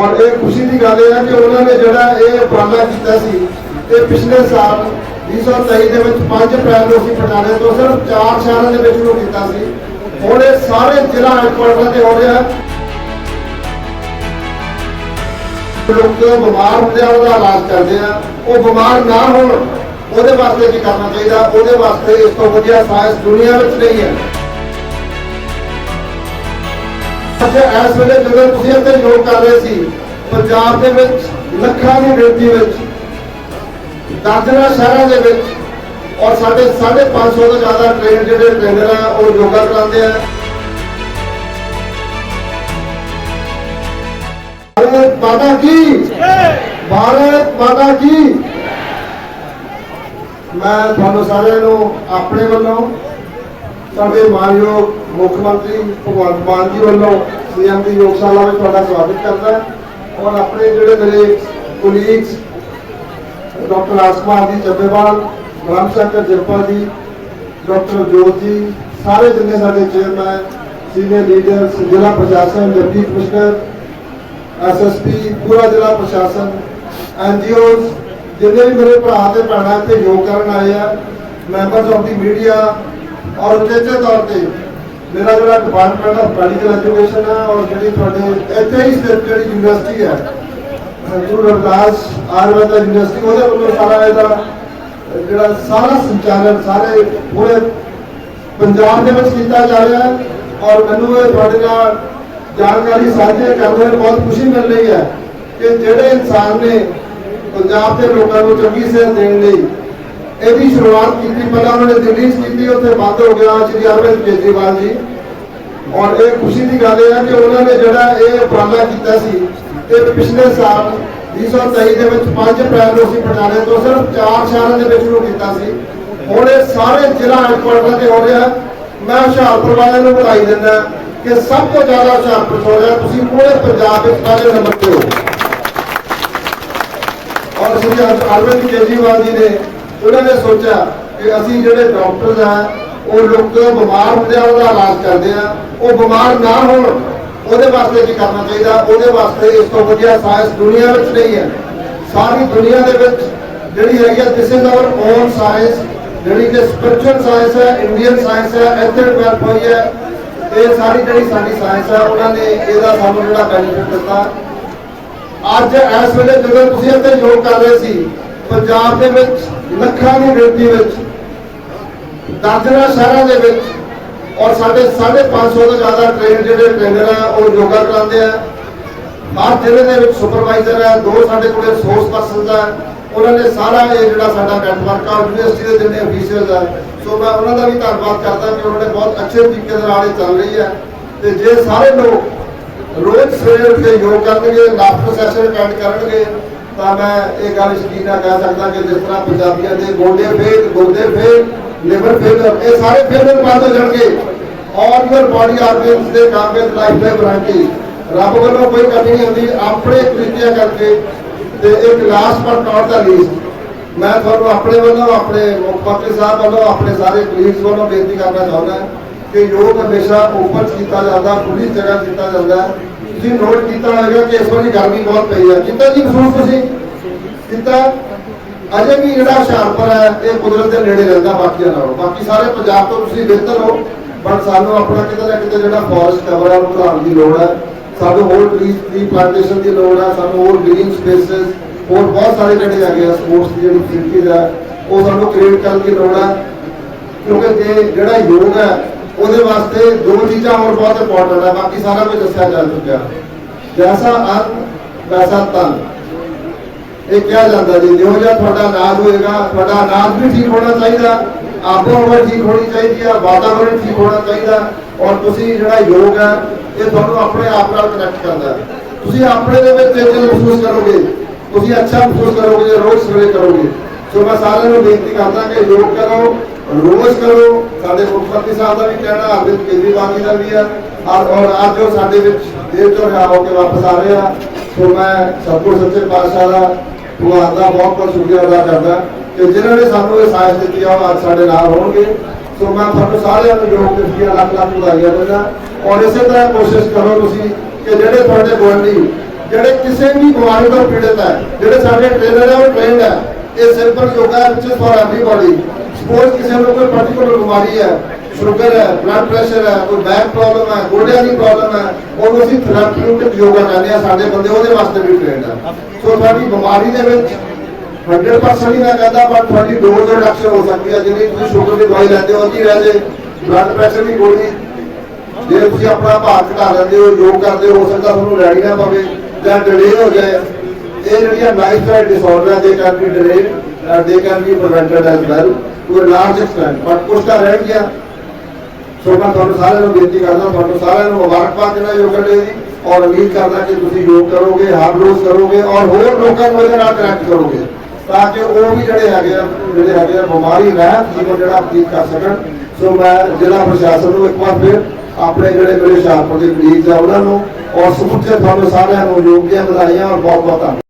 ਔਰ ਇਹ ਖੁਸ਼ੀ ਦੀ ਗੱਲ ਇਹ ਹੈ ਕਿ ਉਹਨਾਂ ਨੇ ਜਿਹੜਾ ਇਹ ਉਪਰਾਲਾ ਕੀਤਾ ਸੀ, ਇਹ ਪਿਛਲੇ ਸਾਲ 2023 ਦੇ ਵਿੱਚ 5 ਅਪ੍ਰੈਲ ਨੂੰ ਅਸੀਂ ਪਟਿਆਲੇ ਤੋਂ ਸਿਰਫ ਚਾਰ ਸ਼ਹਿਰਾਂ ਦੇ ਵਿੱਚ ਨੂੰ ਕੀਤਾ ਸੀ। ਹੁਣ ਇਹ ਸਾਰੇ ਜ਼ਿਲ੍ਹਾ ਹੈਡਕੁਆਟਰ ਤੇ ਹੋ ਰਿਹਾ। ਲੋਕ ਬਿਮਾਰ ਹੁੰਦੇ ਆ, ਉਹਦਾ ਇਲਾਜ ਕਰਦੇ ਆ। ਉਹ ਬਿਮਾਰ ਨਾ ਹੋਣ, ਉਹਦੇ ਵਾਸਤੇ ਕੀ ਕਰਨਾ ਚਾਹੀਦਾ? ਉਹਦੇ ਵਾਸਤੇ ਇਸ ਤੋਂ ਵਧੀਆ ਸਾਇੰਸ ਦੁਨੀਆ ਵਿੱਚ ਨਹੀਂ ਹੈ। ਅੱਛਾ, ਇਸ ਵੇਲੇ ਜਦੋਂ ਤੁਸੀਂ ਇੱਥੇ ਯੋਗ ਕਰ ਰਹੇ ਸੀ, ਪੰਜਾਬ ਦੇ ਵਿੱਚ ਲੱਖਾਂ ਦੀ ਗਿਣਤੀ ਵਿੱਚ ਦਰਜਨਾਂ ਸ਼ਹਿਰਾਂ ਦੇ ਵਿੱਚ, ਔਰ ਸਾਡੇ 550 ਤੋਂ ਜ਼ਿਆਦਾ ਟ੍ਰੇਨ ਜਿਹੜੇ ਟ੍ਰੇਨਰ ਆ, ਉਹ ਯੋਗਾ ਕਰਾਉਂਦੇ ਆ। ਭਾਰਤ ਮਾਤਾ ਕੀ? ਭਾਰਤ ਮਾਤਾ ਕੀ? ਮੈਂ ਤੁਹਾਨੂੰ ਸਾਰਿਆਂ ਨੂੰ ਆਪਣੇ ਵੱਲੋਂ ਸਾਡੇ ਮਾਨਯੋਗ ਮੁੱਖ ਮੰਤਰੀ ਭਗਵੰਤ ਮਾਨ ਜੀ ਵੱਲੋਂ ਸੀਐਮ ਦੀ ਯੋਗਸ਼ਾਲਾ ਵਿੱਚ ਤੁਹਾਡਾ ਸਵਾਗਤ ਕਰਦਾ ਔਰ ਆਪਣੇ ਜਿਹੜੇ ਮੇਰੇ ਕੋਲੀਗਸ ਡਾਕਟਰ ਆਸਮਾਨ ਜੀ ਚੱਬੇਵਾਲ, ਬ੍ਰਹਮ ਸ਼ੰਕਰ ਜਿਰਪਾ ਜੀ, ਡਾਕਟਰ ਜੋਤ ਜੀ, ਸਾਰੇ ਜਿੰਨੇ ਸਾਡੇ ਚੇਅਰਮੈਨ ਸੀਨੀਅਰ ਲੀਡਰ ਜ਼ਿਲ੍ਹਾ ਪ੍ਰਸ਼ਾਸਨ, ਡਿਪਟੀ ਕਮਿਸ਼ਨਰ ਐਸਐਸਪੀ ਪੂਰਾ ਜ਼ਿਲ੍ਹਾ ਪ੍ਰਸ਼ਾਸਨ ਐਨਜੀਓਜ਼ ਜਿੰਨੇ ਵੀ ਮੇਰੇ ਭਰਾ ਤੇ ਭੈਣਾਂ ਇੱਥੇ ਯੋਗ ਕਰਨ ਆਏ ਆ ਮੈਂਬਰਸ ਆਫ ਦੀ ਮੀਡੀਆ ਔਰ ਉਚੇਚੇ ਤੌਰ ਤੇ ਮੇਰਾ ਜਿਹੜਾ ਡਿਪਾਰਟਮੈਂਟ ਆਫ ਮੈਡੀਕਲ ਐਜੂਕੇਸ਼ਨ ਹੈ ਔਰ ਜਿਹੜੀ ਤੁਹਾਡੇ ਇੱਥੇ ਹੀ ਸਥਿਤ ਜਿਹੜੀ ਯੂਨੀਵਰਸਿਟੀ ਹੈ ਗੁਰੂ ਰਵਿਦਾਸ ਆਯੁਰਵੇਦ ਯੂਨੀਵਰਸਿਟੀ ਉਹਦੇ ਵੱਲੋਂ ਸਾਰਾ ਇਹਦਾ ਜਿਹੜਾ ਸਾਰਾ ਸੰਚਾਲਨ ਸਾਰੇ ਪੂਰੇ ਪੰਜਾਬ ਦੇ ਵਿੱਚ ਕੀਤਾ ਜਾ ਰਿਹਾ ਹੈ ਔਰ ਮੈਨੂੰ ਇਹ ਤੁਹਾਡੇ ਨਾਲ ਜਾਣਕਾਰੀ ਸਾਂਝੇ ਕਰਨ ਵਿੱਚ ਬਹੁਤ ਖੁਸ਼ੀ ਮਿਲ ਰਹੀ ਹੈ ਕਿ ਜਿਹੜੇ ਇਨਸਾਨ ਨੇ ਪੰਜਾਬ ਦੇ ਲੋਕਾਂ ਨੂੰ ਚੰਗੀ ਸਿਹਤ ਦੇਣ ਲਈ ਇਹਦੀ ਸ਼ੁਰੂਆਤ ਕੀਤੀ। ਪਹਿਲਾਂ ਉਹਨਾਂ ਨੇ ਦਿੱਲੀ 'ਚ ਕੀਤੀ, ਉੱਥੇ ਬੰਦ ਹੋ ਗਿਆ ਸ਼੍ਰੀ ਅਰਵਿੰਦ ਕੇਜਰੀਵਾਲ ਜੀ। ਔਰ ਇਹ ਖੁਸ਼ੀ ਦੀ ਗੱਲ ਇਹ ਹੈ ਕਿ ਉਹਨਾਂ ਨੇ ਜਿਹੜਾ ਇਹ ਉਪਰਾਲਾ ਕੀਤਾ ਸੀ, ਇਹ ਪਿਛਲੇ ਸਾਲ 2023 ਦੇ ਵਿੱਚ 5 ਅਪ੍ਰੈਲ ਨੂੰ ਅਸੀਂ ਪਟਿਆਲੇ ਤੋਂ ਸਿਰਫ ਚਾਰ ਸ਼ਹਿਰਾਂ ਦੇ ਵਿੱਚ ਨੂੰ ਕੀਤਾ ਸੀ। ਹੁਣ ਇਹ ਸਾਰੇ ਜ਼ਿਲ੍ਹਾ ਹੈਡਕੁਆਟਰ ਤੇ ਹੋ ਰਿਹਾ। ਮੈਂ ਹੁਸ਼ਿਆਰਪੁਰ ਵਾਲਿਆਂ ਨੂੰ ਵਧਾਈ ਦਿੰਦਾ ਕਿ ਸਭ ਤੋਂ ਜ਼ਿਆਦਾ ਹੁਸ਼ਿਆਰਪੁਰ ਹੋ ਰਿਹਾ। ਤੁਸੀਂ ਪੂਰੇ ਪੰਜਾਬ ਵਿੱਚ ਪਹਿਲੇ ਨੰਬਰ ਤੇ ਹੋ। ਔਰ ਸ਼੍ਰੀ ਅਰਵਿੰਦ ਕੇਜਰੀਵਾਲ ਜੀ ਨੇ ਉਹਨਾਂ ਨੇ ਸੋਚਿਆ ਕਿ ਅਸੀਂ ਜਿਹੜੇ ਡਾਕਟਰਸ ਆ, ਉਹ ਲੋਕ ਬਿਮਾਰ ਹੁੰਦੇ ਆ, ਉਹਦਾ ਇਲਾਜ ਕਰਦੇ ਆ। ਉਹ ਬਿਮਾਰ ਨਾ ਹੋਣ, ਉਹਦੇ ਵਾਸਤੇ ਕੀ ਕਰਨਾ ਚਾਹੀਦਾ? ਉਹਦੇ ਵਾਸਤੇ ਇਸ ਤੋਂ ਵਧੀਆ ਸਾਇੰਸ ਦੁਨੀਆ ਵਿੱਚ ਨਹੀਂ ਹੈ। ਸਾਰੀ ਦੁਨੀਆ ਦੇ ਵਿੱਚ ਜਿਹੜੀ ਹੈਗੀ ਆ this is our own science ਜਿਹੜੀ ਕਿ ਸਪਿਰਚੁਅਲ ਸਾਇੰਸ ਹੈ ਇੰਡੀਅਨ ਸਾਇੰਸ ਹੈ ਇੱਥੇ ਡਿਵੈਲਪ ਹੋਈ ਹੈ। ਇਹ ਸਾਰੀ ਜਿਹੜੀ ਸਾਡੀ ਸਾਇੰਸ ਹੈ ਉਹਨਾਂ ਨੇ ਇਹਦਾ ਸਾਨੂੰ ਜਿਹੜਾ ਬੈਨੀਫਿਟ ਦਿੱਤਾ। ਅੱਜ ਇਸ ਵੇਲੇ ਜਦੋਂ ਤੁਸੀਂ ਇੱਥੇ ਯੋਗ ਕਰ ਰਹੇ ਸੀ ਪੰਜਾਬ ਦੇ ਵਿੱਚ, ਲੱਖਾਂ ਦੀ ਗਿਣਤੀ ਵਿੱਚ ਦਰਜਨਾਂ ਸ਼ਹਿਰਾਂ ਦੇ ਵਿੱਚ, ਔਰ ਸਾਡੇ 550 ਤੋਂ ਜ਼ਿਆਦਾ ਟ੍ਰੇਨ ਜਿਹੜੇ ਟ੍ਰੇਨਰ ਆ, ਉਹ ਯੋਗਾ ਕਰਾਉਂਦੇ ਆ। ਹਰ ਜ਼ਿਲ੍ਹੇ ਦੇ ਵਿੱਚ ਸੁਪਰਵਾਈਜ਼ਰ ਹੈ ਦੋ ਸਾਡੇ ਕੋਲੇ ਸੋਰਸ ਪਰਸਨਸ ਆ। ਉਹਨਾਂ ਨੇ ਸਾਰਾ ਇਹ ਜਿਹੜਾ ਸਾਡਾ ਨੈਟਵਰਕ ਆ ਯੂਨੀਵਰਸਿਟੀ ਦੇ ਜਿੰਨੇ ਅਫੀਸ਼ੀਅਲਸ ਆ, ਸੋ ਮੈਂ ਉਹਨਾਂ ਦਾ ਵੀ ਧੰਨਵਾਦ ਕਰਦਾ ਕਿ ਉਹਨਾਂ ਨੇ ਬਹੁਤ ਅੱਛੇ ਤਰੀਕੇ ਦੇ ਨਾਲ ਇਹ ਚੱਲ ਰਹੀ ਹੈ ਤੇ ਜੇ ਸਾਰੇ ਲੋਕ ਰੋਜ਼ ਸਵੇਰੇ ਉੱਠ ਕੇ ਯੋਗ ਕਰਨਗੇ ਲਾਫਟਰ ਸੈਸ਼ਨ ਅਟੈਂਡ ਕਰਨਗੇ ਤਾਂ ਮੈਂ ਇਹ ਗੱਲ ਯਕੀਨ ਨਾਲ ਕਹਿ ਸਕਦਾ ਕਿ ਜਿਸ ਤਰ੍ਹਾਂ ਪੰਜਾਬੀਆਂ ਦੇ ਗੋਡੇ ਫੇਲ ਗੁਰਦੇ ਫੇਲ, ਲਿਵਰ ਫੇਲ, ਇਹ ਸਾਰੇ ਫੇਲ ਬੰਦ ਹੋ ਜਾਣਗੇ। ਔਰ ਬਾਡੀ ਆਰਗਨਸ ਦੇ ਕੰਮ ਵਿੱਚ ਲਾਈਫ ਦੇ ਵਾਰੰਟੀ ਰੱਬ ਵੱਲੋਂ ਕੋਈ ਕਮੀ ਨਹੀਂ ਹੁੰਦੀ, ਆਪਣੇ ਤਰੀਕਿਆਂ ਕਰਕੇ ਤੇ ਇੱਕ ਲਾਸਟ ਪਰ ਨਾਟ ਦਾ ਲੀਸਟ ਮੈਂ ਤੁਹਾਨੂੰ ਆਪਣੇ ਵੱਲੋਂ, ਆਪਣੇ ਮੁੱਖ ਮੰਤਰੀ ਸਾਹਿਬ ਵੱਲੋਂ, ਆਪਣੇ ਸਾਰੇ ਕਲੀਗਸ ਵੱਲੋਂ ਬੇਨਤੀ ਕਰਨਾ ਚਾਹੁੰਦਾ ਕਿ ਯੋਗ ਹਮੇਸ਼ਾ ਓਪਨ ਕੀਤਾ ਜਾਂਦਾ ਖੁੱਲੀ ਜਗ੍ਹਾ ਕੀਤਾ ਜਾਂਦਾ। ਤੁਸੀਂ ਨੋਟ ਕੀਤਾ ਹੋਵੇਗਾ ਕਿ ਇਸ ਵਾਰੀ ਗਰਮੀ ਬਹੁਤ ਪਈ ਹੈ ਕੀਤਾ ਜੀ ਮਹਿਸੂਸ ਤੁਸੀਂ? ਕੀਤਾ? ਅਜੇ ਵੀ ਜਿਹੜਾ ਹੁਸ਼ਿਆਰਪੁਰ ਹੈ, ਇਹ ਕੁਦਰਤ ਦੇ ਨੇੜੇ ਰਹਿੰਦਾ ਬਾਕੀਆਂ ਨਾਲੋਂ। ਬਾਕੀ ਸਾਰੇ ਪੰਜਾਬ ਤੋਂ ਤੁਸੀਂ ਬਿਹਤਰ ਹੋ ਬਟ ਸਾਨੂੰ ਆਪਣਾ ਕਿਤੇ ਨਾ ਕਿਤੇ ਜਿਹੜਾ ਫੋਰੈਸਟ ਕਵਰ ਹੈ ਉਹ ਵਧਾਉਣ ਦੀ ਲੋੜ ਹੈ। ਸਾਨੂੰ ਹੋਰ ਟ੍ਰੀ ਟ੍ਰੀ ਪਲਾਂਟੇਸ਼ਨ ਦੀ ਲੋੜ ਹੈ, ਸਾਨੂੰ ਹੋਰ ਗ੍ਰੀਨ ਸਪੇਸਸ ਹੋਰ ਬਹੁਤ ਸਾਰੇ ਜਿਹੜੇ ਹੈਗੇ ਆ ਸਪੋਰਟਸ ਦੀ ਜਿਹੜੀ ਫੈਸਿਲਿਟੀਜ਼ ਹੈ ਉਹ ਸਾਨੂੰ ਕ੍ਰੀਏਟ ਕਰਨ ਦੀ ਲੋੜ ਹੈ। ਕਿਉਂਕਿ ਜੇ ਜਿਹੜਾ ਯੋਗ ਹੈ ਉਹਦੇ ਵਾਸਤੇ ਦੋ ਚੀਜ਼ਾਂ ਹੋਰ ਬਹੁਤ ਇੰਪੋਰਟੈਂਟ ਹੈ ਬਾਕੀ ਸਾਰਾ ਕੁਝ ਦੱਸਿਆ ਜਾ ਚੁੱਕਿਆ। ਜੈਸਾ ਅੰਨ ਵੈਸਾ ਤਨ। ਇਹ ਕਿਹਾ ਜਾਂਦਾ ਜੀ ਜਿਹੋ ਜਿਹਾ ਤੁਹਾਡਾ ਅਨਾਜ ਹੋਏਗਾ, ਤੁਹਾਡਾ ਅਨਾਜ ਵੀ ਠੀਕ ਹੋਣਾ ਚਾਹੀਦਾ, ਆਪੋ ਹਵਾ ਠੀਕ ਹੋਣੀ ਚਾਹੀਦੀ ਹੈ ਵਾਤਾਵਰਣ ਠੀਕ ਹੋਣਾ ਚਾਹੀਦਾ, ਔਰ ਤੁਸੀਂ ਜਿਹੜਾ ਯੋਗ ਹੈ ਇਹ ਤੁਹਾਨੂੰ ਆਪਣੇ ਆਪ ਨਾਲ ਕਨੈਕਟ ਕਰਦਾ ਤੁਸੀਂ ਆਪਣੇ ਦੇ ਵਿੱਚ ਤੇਜ਼ ਮਹਿਸੂਸ ਕਰੋਗੇ, ਤੁਸੀਂ ਅੱਛਾ ਮਹਿਸੂਸ ਕਰੋਗੇ, ਰੋਜ਼ ਸਵੇਰੇ ਕਰੋਗੇ। ਸੋ ਮੈਂ ਸਾਰਿਆਂ ਨੂੰ ਬੇਨਤੀ ਕਰਦਾ ਕਿ ਯੋਗ ਕਰੋ ਰੋਜ਼ ਕਰੋ। ਸਾਡੇ ਮੁੱਖ ਮੰਤਰੀ ਸਾਹਿਬ ਦਾ ਵੀ ਕਹਿਣਾ ਅਰਵਿੰਦ ਕੇਜਰੀਵਾਲ ਜੀ ਦਾ ਵੀ ਹੈ ਔਰ ਔਰ ਅੱਜ ਜੋ ਸਾਡੇ ਵਿੱਚ ਦੇਰ ਤੋਂ ਰਿਹਾ ਹੋ ਕੇ ਵਾਪਸ ਆ ਰਹੇ ਆ ਸੋ ਮੈਂ ਸਤਿਗੁਰ ਸੱਚੇ ਪਾਤਸ਼ਾਹ ਦਾ, ਭਗਵਾਨ ਦਾ ਬਹੁਤ ਬਹੁਤ ਸ਼ੁਕਰੀਆ ਅਦਾ ਕਰਦਾ। ਕਿ ਜਿਨ੍ਹਾਂ ਨੇ ਸਾਨੂੰ ਇਹ ਸਾਇੰਸ ਦਿੱਤੀ ਆ, ਉਹ ਅੱਜ ਸਾਡੇ ਨਾਲ ਹੋਣਗੇ। ਸੋ ਮੈਂ ਤੁਹਾਨੂੰ ਸਾਰਿਆਂ ਨੂੰ ਯੋਗ ਦਿੱਤੀ ਲੱਖ ਲੱਖ ਵਧਾਈਆਂ ਦਿੰਦਾ। ਔਰ ਇਸੇ ਤਰ੍ਹਾਂ ਕੋਸ਼ਿਸ਼ ਕਰੋ ਤੁਸੀਂ ਕਿ ਜਿਹੜੇ ਤੁਹਾਡੇ ਗੁਆਂਢੀ, ਜਿਹੜੇ ਕਿਸੇ ਵੀ ਬਿਮਾਰੀ ਤੋਂ ਪੀੜਤ ਹੈ, ਜਿਹੜੇ ਸਾਡੇ ਟ੍ਰੇਨਰ ਹੈ, ਉਹ ਟ੍ਰੇਨਡ ਹੈ, ਇਹ ਸਿੰਪਲ ਯੋਗਾ ਵਿੱਚ ਫॉर ਐਵਰੀਬਾਡੀ ਸਪੋਜ਼ ਕਿਸੇ ਨੂੰ ਕੋਈ ਪਾਰਟਿਕੂਲਰ ਬਿਮਾਰੀ ਹੈ ਸ਼ੂਗਰ ਹੈ ਬਲੱਡ ਪ੍ਰੈਸ਼ਰ ਹੈ, ਕੋਈ ਬੈਕ ਪ੍ਰੋਬਲਮ ਹੈ, ਗੋਡਿਆਂ ਦੀ ਪ੍ਰੋਬਲਮ ਹੈ, ਉਹਨੂੰ ਅਸੀਂ ਥੈਰੇਪਿਊਟਿਕ ਯੋਗਾ ਕਹਿੰਦੇ ਆ ਸਾਡੇ ਬੰਦੇ ਉਹਦੇ ਵਾਸਤੇ ਵੀ ਟ੍ਰੇਨਡ ਹੈ ਸੋ ਤੁਹਾਡੀ ਬਿਮਾਰੀ ਦੇ ਵਿੱਚ 100% ਹੀ ਮੈਂ ਕਹਿੰਦਾ ਪਰ ਤੁਹਾਡੀ ਡੋਜ਼ ਰਿਡਕਸ਼ਨ ਹੋ ਸਕਦੀ ਹੈ, ਜਿਵੇਂ ਤੁਸੀਂ ਸ਼ੂਗਰ ਦੀ ਦਵਾਈ ਲੈਂਦੇ ਹੋ, ਅੱਧੀ ਰਹਿ ਜੇ ਬਲੱਡ ਪ੍ਰੈਸ਼ਰ ਦੀ ਗੋਲੀ। ਜੇ ਤੁਸੀਂ ਆਪਣਾ ਭਾਰ ਘਟਾ ਲੈਂਦੇ ਹੋ, ਯੋਗ ਕਰਦੇ ਹੋ ਸਕਦਾ ਤੁਹਾਨੂੰ ਰੈਡੀ ਨਾ ਪਵੇ, ਜਾਂ ਡਿਲੇ ਹੋ ਜਾਏ। ਇਹ ਜਿਹੜੀਆਂ lifestyle disorder they can be they can prevented as well to a large extent but ਕੁਝ ਤਾਂ ਰਹਿ ਗਿਆ। ਸੋ ਮੈਂ ਤੁਹਾਨੂੰ ਸਾਰਿਆਂ ਨੂੰ ਬੇਨਤੀ ਕਰਦਾ, ਤੁਹਾਨੂੰ ਸਾਰਿਆਂ ਨੂੰ ਮੁਬਾਰਕਬਾਦ ਦੇਣਾ ਯੋਗਾ ਡੇ ਦੀ ਔਰ ਉਮੀਦ ਕਰਦਾ ਕਿ ਤੁਸੀਂ ਯੋਗ ਕਰੋਗੇ, ਹਰ ਰੋਜ਼ ਕਰੋਗੇ ਔਰ ਹੋਰ ਲੋਕਾਂ ਨੂੰ ਇਹਦੇ ਨਾਲ ਕਨੈਕਟ ਕਰੋਗੇ। ਤਾਂ ਕਿ ਉਹ ਵੀ ਜਿਹੜੇ ਹੈਗੇ ਆ, ਜਿਹੜੇ ਹੈਗੇ ਆ ਬਿਮਾਰੀ ਰਹਿਤ ਜੀਵਨ ਜਿਹੜਾ ਬਤੀਤ ਕਰ ਸਕਣ। ਸੋ ਮੈਂ ਜ਼ਿਲ੍ਹਾ ਪ੍ਰਸ਼ਾਸਨ ਨੂੰ ਇੱਕ ਵਾਰ ਫਿਰ ਆਪਣੇ ਜਿਹੜੇ ਮੇਰੇ ਹੁਸ਼ਿਆਰਪੁਰ ਦੇ ਕਲੀਗਸ ਆ, ਉਹਨਾਂ ਨੂੰ ਔਰ ਸਮੁੱਚੇ ਤੁਹਾਨੂੰ ਸਾਰਿਆਂ ਨੂੰ ਯੋਗ ਦੀਆਂ ਵਧਾਈਆਂ ਔਰ ਬਹੁਤ ਬਹੁਤ ਧੰਨਵਾਦ।